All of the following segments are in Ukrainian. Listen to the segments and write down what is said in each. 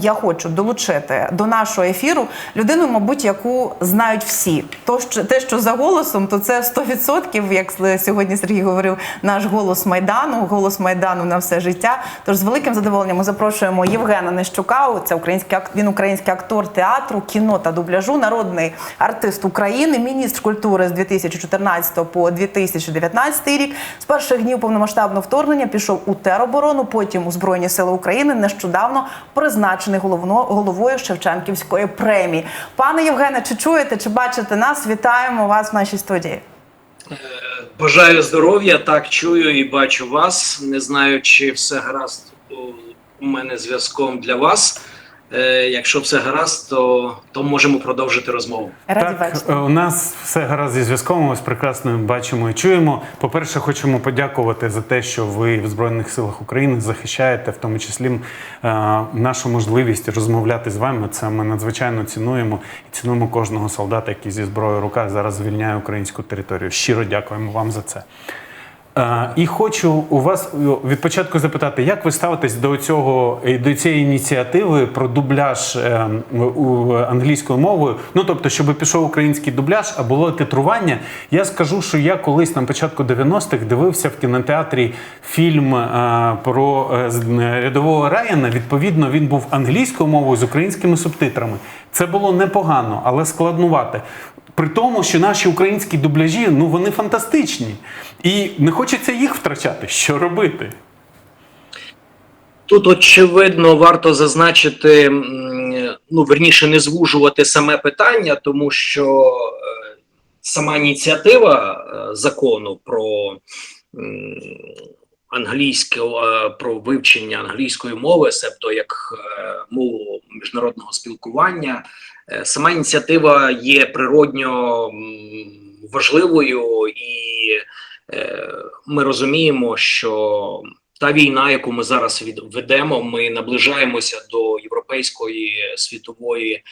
Я хочу долучити до нашого ефіру людину, мабуть, яку знають всі. То що те, що за голосом, то це 100%, як сьогодні Сергій говорив, наш голос майдану, голос майдану на все життя. Тож з великим задоволенням ми запрошуємо Євгена Нещука. Це український він український актор театру, кіно та дубляжу, народний артист України, міністр культури з 2014 по 2019 рік. З перших днів повномасштабного вторгнення пішов у тероборону, потім у Збройні Сили України. Нещодавно призначений головою Шевченківської премії. Пане Євгене, чи чуєте, чи бачите нас? Вітаємо вас в нашій студії. Бажаю здоров'я, так чую і бачу вас. Не знаю, чи все гаразд у мене зв'язком для вас. Е, якщо все гаразд, то, то можемо продовжити розмову. Раді так, бачити. е, у нас все гаразд зі зв'язком. Ми вас прекрасно бачимо і чуємо. По-перше, хочемо подякувати за те, що ви в Збройних силах України захищаєте, в тому числі е, нашу можливість розмовляти з вами. Це ми надзвичайно цінуємо і цінуємо кожного солдата, який зі зброєю в руках зараз звільняє українську територію. Щиро дякуємо вам за це. І хочу у вас е, від початку запитати, як ви ставитесь до цього е, до цієї ініціативи про дубляж е, англійською мовою? Ну тобто, щоб пішов український дубляж, а було титрування. Я скажу, що я колись на початку 90-х дивився в кінотеатрі фільм про рядового Райана. Відповідно, він був англійською мовою з українськими субтитрами. Це було непогано, але складнувати. При тому, що наші українські дубляжі ну вони фантастичні, і не хочеться їх втрачати. Що робити? Тут, очевидно, варто зазначити, ну верніше, не звужувати саме питання, тому що е, сама ініціатива е, закону про англійське про вивчення англійської мови, себто як е, мову міжнародного спілкування, сама ініціатива є природньо важливою, і е, ми розуміємо, що та війна, яку ми зараз ведемо, ми наближаємося до європейської світової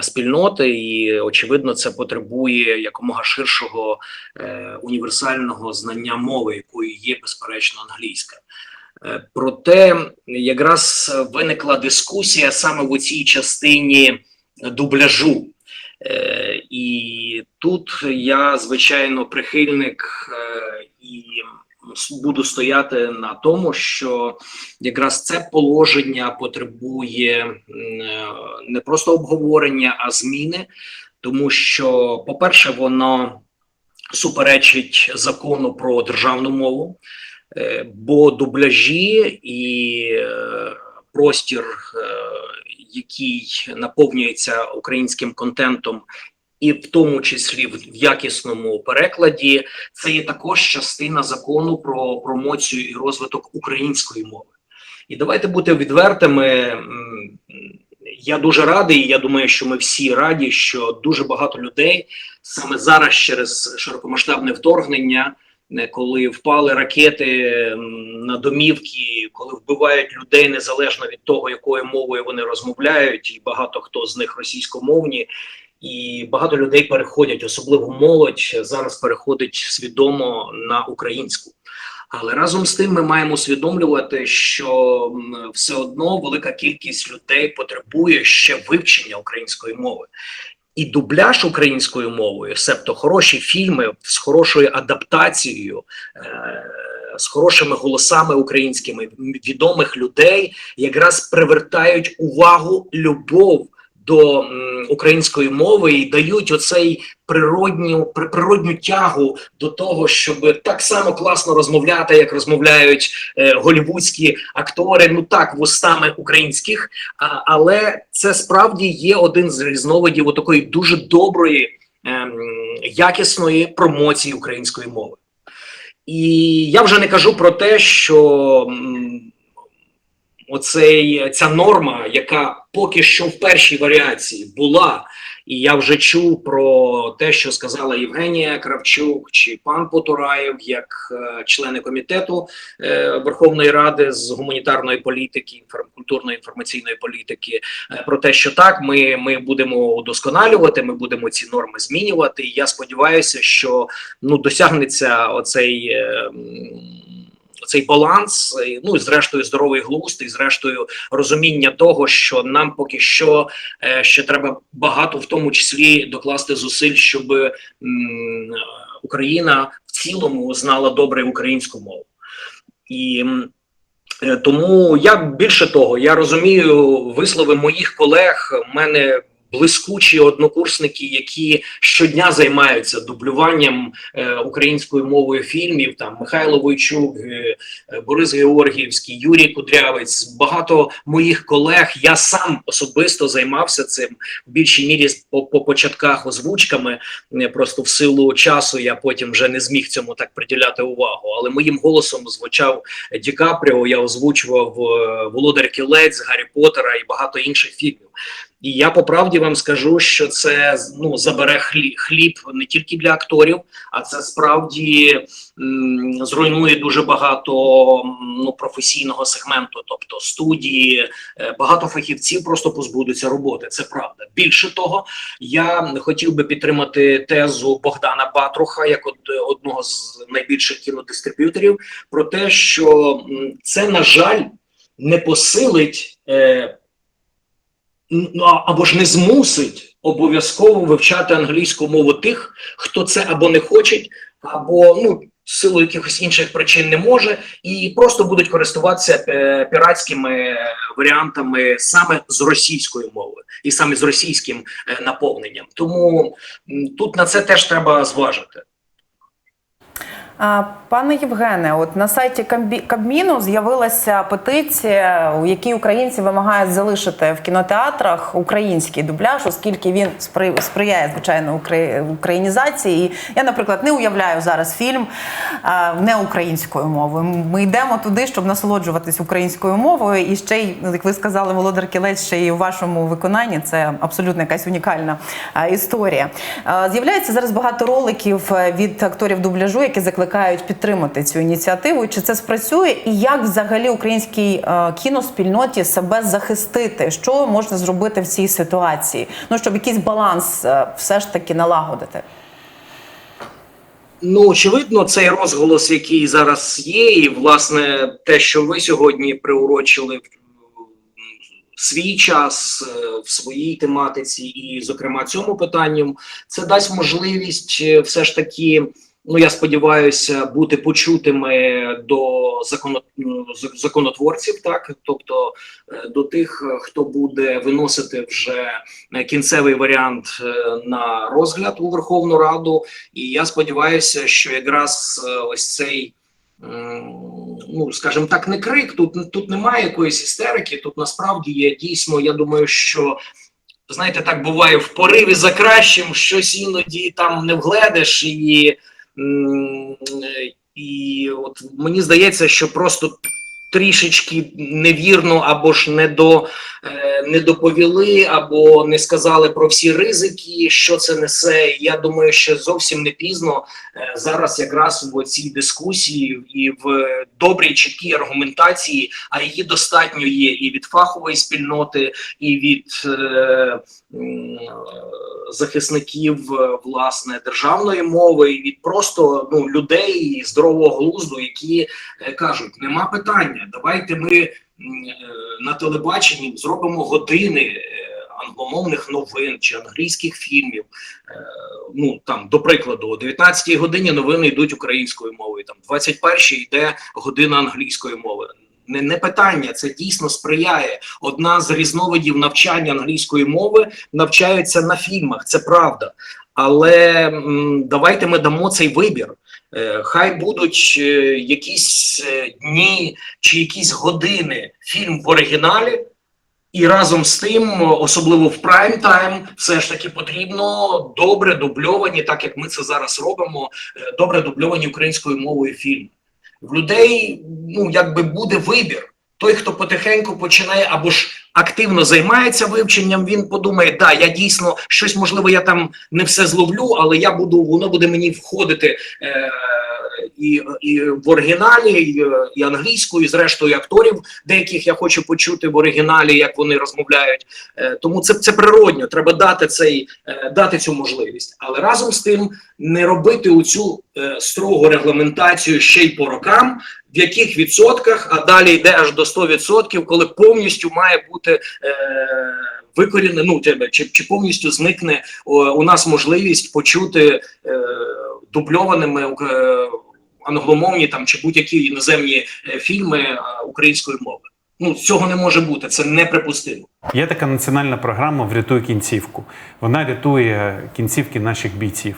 спільноти, і очевидно, це потребує якомога ширшого е, універсального знання мови, якою є безперечно англійська. Е, Проте якраз виникла дискусія саме в цій частині дубляжу. Е, і тут я, звичайно, прихильник е, і буду стояти на тому, що якраз це положення потребує е, не просто обговорення, а зміни, тому що, по-перше, воно суперечить закону про державну мову, бо дубляжі і простір, який наповнюється українським контентом, і в тому числі в якісному перекладі, це є також частина закону про промоцію і розвиток української мови. І давайте бути відвертими. Я дуже радий, і я думаю, що ми всі раді, що дуже багато людей саме зараз через широкомасштабне вторгнення, коли впали ракети на домівки, коли вбивають людей незалежно від того, якою мовою вони розмовляють, і багато хто з них російськомовні, і багато людей переходять, особливо молодь зараз переходить свідомо на українську. Але разом з тим ми маємо усвідомлювати, що все одно велика кількість людей потребує ще вивчення української мови. І дубляж українською мовою, себто хороші фільми з хорошою адаптацією, е- з хорошими голосами українськими відомих людей, якраз привертають увагу, любов до української мови і дають оцей природню природню тягу до того, щоб так само класно розмовляти, як розмовляють е, голівудські актори. Ну так, вустами українських, а, але це справді є один з різновидів такої дуже доброї, ем, якісної промоції української мови. І я вже не кажу про те, що м, оцей ця норма, яка поки що в першій варіації була, і я вже чув про те, що сказала Євгенія Кравчук чи пан Потураєв, як е, члени комітету е, Верховної Ради з гуманітарної політики, інфор- культурної інформаційної політики, е, про те, що так, ми, ми будемо удосконалювати, ми будемо ці норми змінювати. І я сподіваюся, що ну досягнеться оцей. е, цей баланс, ну і зрештою здоровий глузд, і зрештою розуміння того, що нам поки що е, ще треба багато, в тому числі докласти зусиль, щоб Україна в цілому знала добре українську мову. І е, тому я більше того, я розумію вислови моїх колег. У мене блискучі однокурсники, які щодня займаються дублюванням е, українською мовою фільмів. Там Михайло Войчук, е, е, Борис Георгіївський, Юрій Кудрявець. Багато моїх колег. Я сам особисто займався цим в більшій мірі по, по початках озвучками. Не просто в силу часу я потім вже не зміг цьому так приділяти увагу. Але моїм голосом звучав Ді Капріо, я озвучував Володар Кілець, Гаррі Поттера і багато інших фільмів. І я по правді вам скажу, що це ну забере хліб, не тільки для акторів, а це справді зруйнує дуже багато ну, професійного сегменту, тобто студії, е, багато фахівців просто позбудуться роботи. Це правда. Більше того, я хотів би підтримати тезу Богдана Батруха як од, одного з найбільших кінодистриб'юторів про те, що це на жаль не посилить. Е, або ж не змусить обов'язково вивчати англійську мову тих, хто це або не хоче, або ну з силу якихось інших причин не може, і просто будуть користуватися е, піратськими варіантами саме з російською мовою і саме з російським е, наповненням. Тому тут на це теж треба зважити. Пане Євгене, от на сайті Кабміну з'явилася петиція, у якій українці вимагають залишити в кінотеатрах український дубляж, оскільки він сприяє звичайно українізації. І я, наприклад, не уявляю зараз фільм не українською мовою. Ми йдемо туди, щоб насолоджуватись українською мовою. І ще й, як ви сказали, Володар Кілець, ще й у вашому виконанні це абсолютно якась унікальна історія. З'являється зараз багато роликів е, від акторів дубляжу, які закликають підтримати цю ініціативу. Чи це спрацює? І як взагалі українській е, кіноспільноті себе захистити? Що можна зробити в цій ситуації? Ну щоб якийсь баланс е, все ж таки налагодити. Ну, очевидно, цей розголос, який зараз є, і власне те, що ви сьогодні приурочили в свій час е, в своїй тематиці, і, зокрема, цьому питанню, це дасть можливість все ж таки. Ну, я сподіваюся, бути почутими до законотворців, так тобто е, до тих, е, хто буде виносити вже е, кінцевий варіант на розгляд у Верховну Раду. І я сподіваюся, що якраз ось цей. Ну, скажімо так, не крик. Тут тут немає якоїсь істерики. Тут насправді є дійсно. Я думаю, що знаєте, так буває в пориві за кращим, щось іноді там не вгледиш, і, і от мені здається, що просто трішечки невірно або ж не до е, не доповіли, або не сказали про всі ризики, що це несе. Я думаю, що зовсім не пізно е, зараз, якраз в цій дискусії і в добрій чіткій аргументації, а її достатньо є і від фахової спільноти, і від е, захисників е, власне державної мови, і від просто ну людей здорового глузду, які кажуть, нема питання, давайте ми е, на телебаченні зробимо години. е, Англомовних новин чи англійських фільмів, Е, ну там до прикладу, о 19-й годині новини йдуть українською мовою. Там 21-й йде година англійської мови. Не, не питання, це дійсно сприяє. Одна з різновидів навчання англійської мови навчаються на фільмах. Це правда. Але м, давайте ми дамо цей вибір. Е, хай будуть е, якісь е, дні чи якісь години фільм в оригіналі. І разом з тим, особливо в прайм тайм, все ж таки потрібно добре дубльовані, так як ми це зараз робимо, добре дубльовані українською мовою фільми. В людей ну якби буде вибір. Той, хто потихеньку починає або ж активно займається вивченням, він подумає, да, я дійсно щось можливо, я там не все зловлю, але я буду, воно буде мені входити е, і, і в оригіналі, і, і англійською, і зрештою акторів, деяких я хочу почути в оригіналі, як вони розмовляють. Е, Тому це, це природньо. Треба дати цей е, дати цю можливість, але разом з тим не робити оцю е, строгу регламентацію ще й по рокам. В яких відсотках, а далі йде аж до 100%, коли повністю має бути е, викорінено, ну тебе чи, чи повністю зникне о, у нас можливість почути е, дубльованими е, англомовні там чи будь-які іноземні е, фільми української українською мовою. Ну цього не може бути, це неприпустимо. Є така національна програма Врятуй кінцівку. Вона рятує кінцівки наших бійців.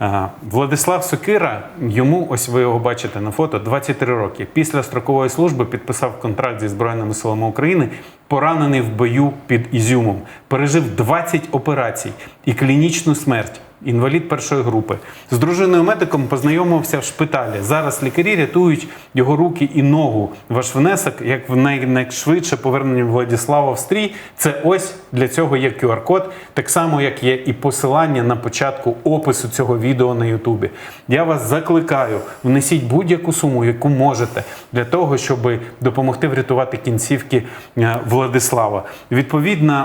Е, Владислав Сокира, йому ось ви його бачите на фото, 23 роки. Після строкової служби підписав контракт зі Збройними силами України, поранений в бою під Ізюмом, пережив 20 операцій і клінічну смерть. Інвалід першої групи з дружиною медиком познайомився в шпиталі. Зараз лікарі рятують його руки і ногу. Ваш внесок, як в найшвидше повернення Владислава в стрій, це ось для цього є QR-код, так само як є і посилання на початку опису цього відео на Ютубі. Я вас закликаю, внесіть будь-яку суму, яку можете, для того, щоб допомогти врятувати кінцівки е, Владислава. Відповідно,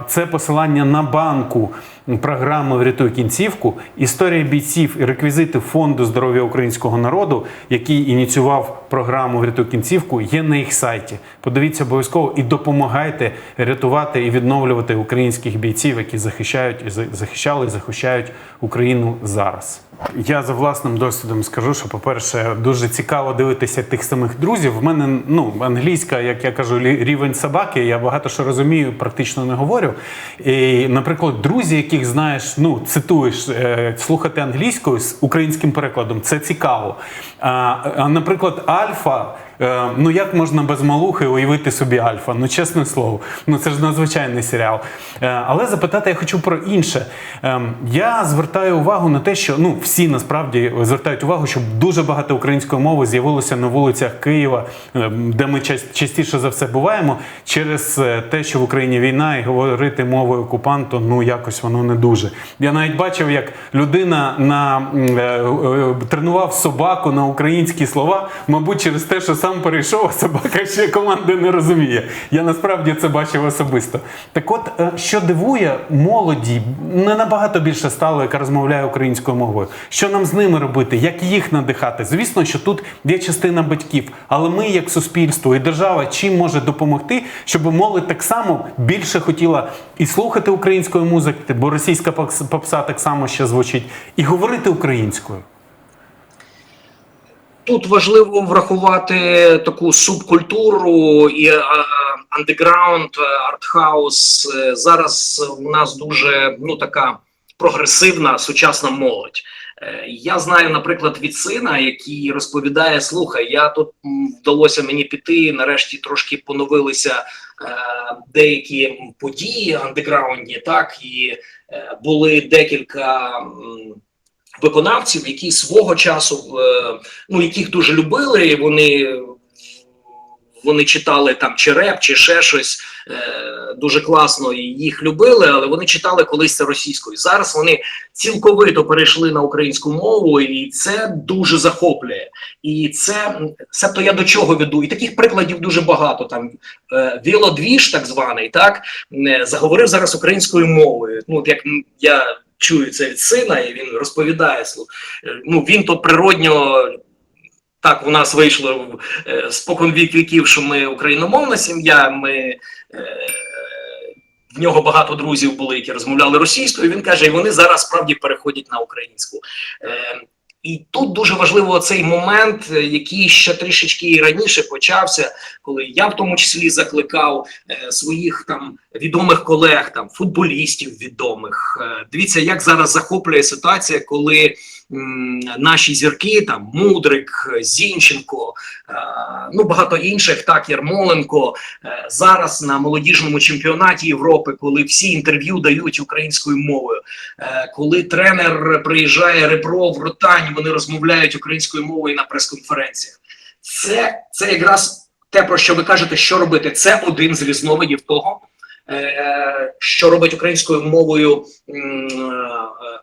е, це посилання на банку програми Врятуй кінцівку, історія бійців і реквізити фонду здоров'я українського народу, який ініціював програму Врятуй кінцівку, є на їх сайті. Подивіться обов'язково і допомагайте рятувати і відновлювати українських бійців, які захищають і захищали і захищають Україну зараз. Я за власним досвідом скажу, що, по-перше, дуже цікаво дивитися тих самих друзів. В мене ну англійська, як я кажу, рівень собаки. Я багато що розумію, практично не говорю. І, наприклад, друзі, яких знаєш, ну цитуєш, е, слухати англійською з українським перекладом, це цікаво. А, наприклад, Альфа. Е, ну як можна без малухи уявити собі Альфа? Ну чесне слово, ну це ж надзвичайний серіал. Е, але запитати я хочу про інше. Е, я звертаю увагу на те, що ну всі насправді звертають увагу, що дуже багато української мови з'явилося на вулицях Києва, де ми частіше за все буваємо, через те, що в Україні війна, і говорити мовою окупанту, ну якось воно не дуже. Я навіть бачив, як людина на е, е, тренував собаку на українські слова, мабуть, через те, що сам перейшов, а собака ще команди не розуміє. Я насправді це бачив особисто. Так от, е, що дивує, молоді не набагато більше стало, яка розмовляє українською мовою. Що нам з ними робити? Як їх надихати? Звісно, що тут є частина батьків, але ми, як суспільство і держава, чим може допомогти, щоб молодь так само більше хотіла і слухати української музики, бо російська попса так само ще звучить, і говорити українською. Тут важливо врахувати таку субкультуру і е, андеграунд, е, артхаус. Е, Зараз у нас дуже ну така прогресивна сучасна молодь. Я знаю, наприклад, від сина, який розповідає: слухай, я тут вдалося мені піти. Нарешті трошки поновилися е, деякі події андеграундні, так і е, були декілька. м, Виконавців, які свого часу, е, ну яких дуже любили, вони, вони читали там чи реп, чи ще щось е, дуже класно, і їх любили, але вони читали колись це російською. Зараз вони цілковито перейшли на українську мову, і це дуже захоплює. І це себто я до чого веду? І таких прикладів дуже багато. Там е, Вілодвіж, так званий, так заговорив зараз українською мовою. Ну, як я чую це від сина, і він розповідає. е, Ну він то природньо. Так, у нас вийшло е, спокон вік віків, що ми україномовна сім'я. Ми е, в нього багато друзів були, які розмовляли російською. Він каже, і вони зараз справді переходять на українську. Е, і тут дуже важливо цей момент, е, який ще трішечки і раніше почався, коли я в тому числі закликав е, своїх там відомих колег, там футболістів відомих. Е, дивіться, як зараз захоплює ситуація, коли м, наші зірки, там Мудрик, Зінченко, е, ну багато інших, так Ярмоленко, е, зараз на молодіжному чемпіонаті Європи, коли всі інтерв'ю дають українською мовою, е, коли тренер приїжджає Ребров, Ротань, вони розмовляють українською мовою на прес-конференціях. Це, це якраз те, про що ви кажете, що робити. Це один з різновидів того, е, що робить українською мовою е,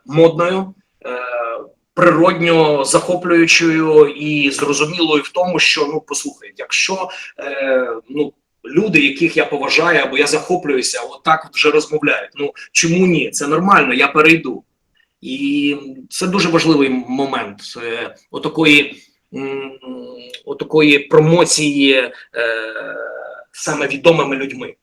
модною. Е, природньо захоплюючою і зрозумілою в тому, що ну послухай, якщо е, ну. Люди, яких я поважаю, або я захоплююся, отак от вже розмовляють. Ну чому ні? Це нормально, я перейду. І це дуже важливий момент отакої, отакої промоції е, саме відомими людьми.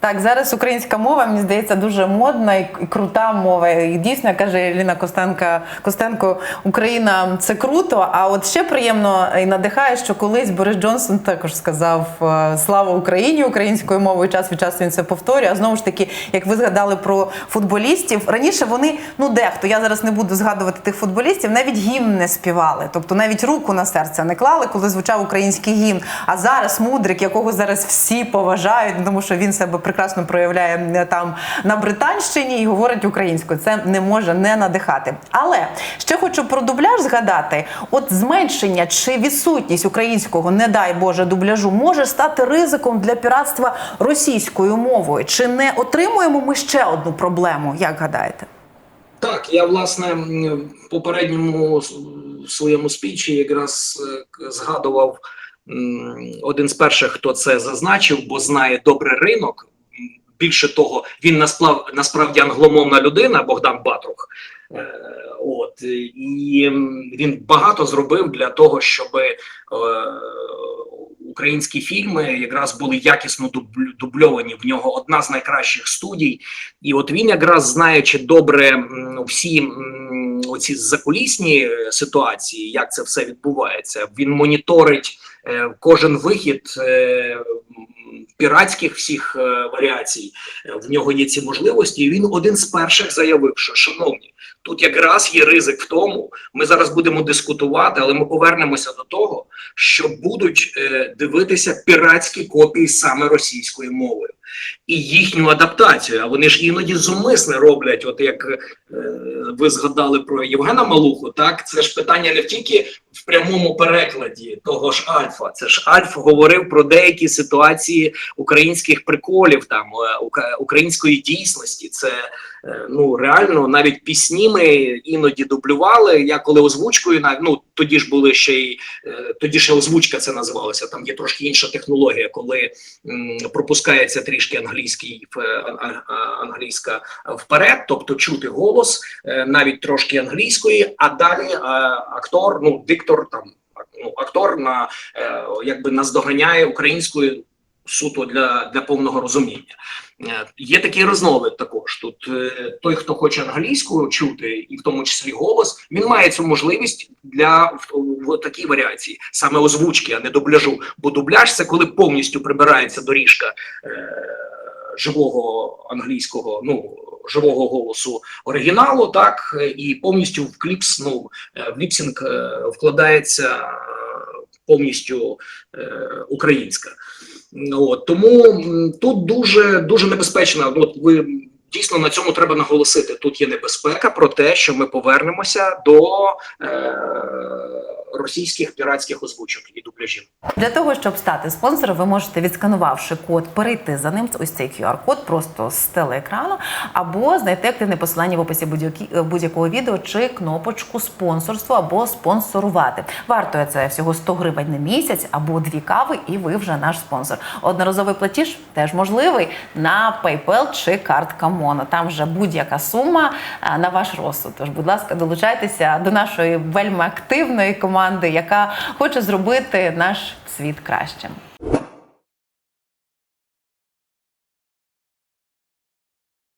Так, зараз українська мова, мені здається, дуже модна і крута мова. І дійсно каже Ліна Костенка Костенко, Україна це круто. А от ще приємно і надихає, що колись Борис Джонсон також сказав е, Слава Україні українською мовою. Час від часу він це повторює. А знову ж таки, як ви згадали про футболістів, раніше вони ну дехто. Я зараз не буду згадувати тих футболістів, навіть гімн не співали, тобто навіть руку на серце не клали, коли звучав український гімн. А зараз мудрик, якого зараз всі поважають, тому що він себе прекрасно проявляє там на Британщині і говорить українською. Це не може не надихати. Але ще хочу про дубляж згадати: от зменшення чи відсутність українського, не дай Боже, дубляжу може стати ризиком для піратства російською мовою. Чи не отримуємо ми ще одну проблему? Як гадаєте? Так, я власне в попередньому своєму спічі якраз е, згадував один з перших, хто це зазначив, бо знає добре ринок. Більше того, він насправ, насправді англомовна людина, Богдан Батрух. Е, От і він багато зробив для того, щоб е, українські фільми якраз були якісно дубльовані. В нього одна з найкращих студій. І от він якраз знаючи добре всі оці закулісні е, ситуації, як це все відбувається, він моніторить е, кожен вихід е, піратських всіх е, варіацій. Е, В нього є ці можливості. І він один з перших заявив, що шановні, тут якраз є ризик в тому. Ми зараз будемо дискутувати, але ми повернемося до того, що будуть е, дивитися піратські копії саме російською мовою і їхню адаптацію. А вони ж іноді зумисне роблять, от як е, ви згадали про Євгена Малуху, так це ж питання не тільки в прямому перекладі того ж Альфа. Це ж Альф говорив про деякі ситуації українських приколів, там е, української дійсності. Це ну реально навіть пісні ми іноді дублювали. Я коли озвучкою ну тоді ж були ще й е, тоді ще озвучка це називалося. Там є трошки інша технологія, коли м, пропускається трішки англійський в е, англійська вперед, тобто чути голос е, навіть трошки англійської, а далі е, актор, ну диктор там ну, актор на е, якби наздоганяє українською суто для, для повного розуміння. Е, Є такий різновид також. Тут е, той, хто хоче англійську чути, і в тому числі голос, він має цю можливість для в, в такій варіації, саме озвучки, а не дубляжу. Бо дубляж це коли повністю прибирається доріжка е, живого англійського, ну живого голосу оригіналу, так е, і повністю в кліпс, ну в ліпсінг вкладається повністю е, українська. От, тому тут дуже дуже небезпечно. От ви дійсно на цьому треба наголосити. Тут є небезпека про те, що ми повернемося до е, російських піратських озвучок і дубляжів. Для того, щоб стати спонсором, ви можете, відсканувавши код, перейти за ним, ось цей QR-код просто з телеекрану, або знайти активне посилання в описі будь-які- будь-якого відео чи кнопочку спонсорство або спонсорувати. Вартує це всього 100 гривень на місяць або дві кави, і ви вже наш спонсор. Одноразовий платіж теж можливий на PayPal чи картка Моно. Там вже будь-яка сума е, на ваш розсуд. Тож, будь ласка, долучайтеся до нашої вельми активної команди, яка хоче зробити наш світ кращим.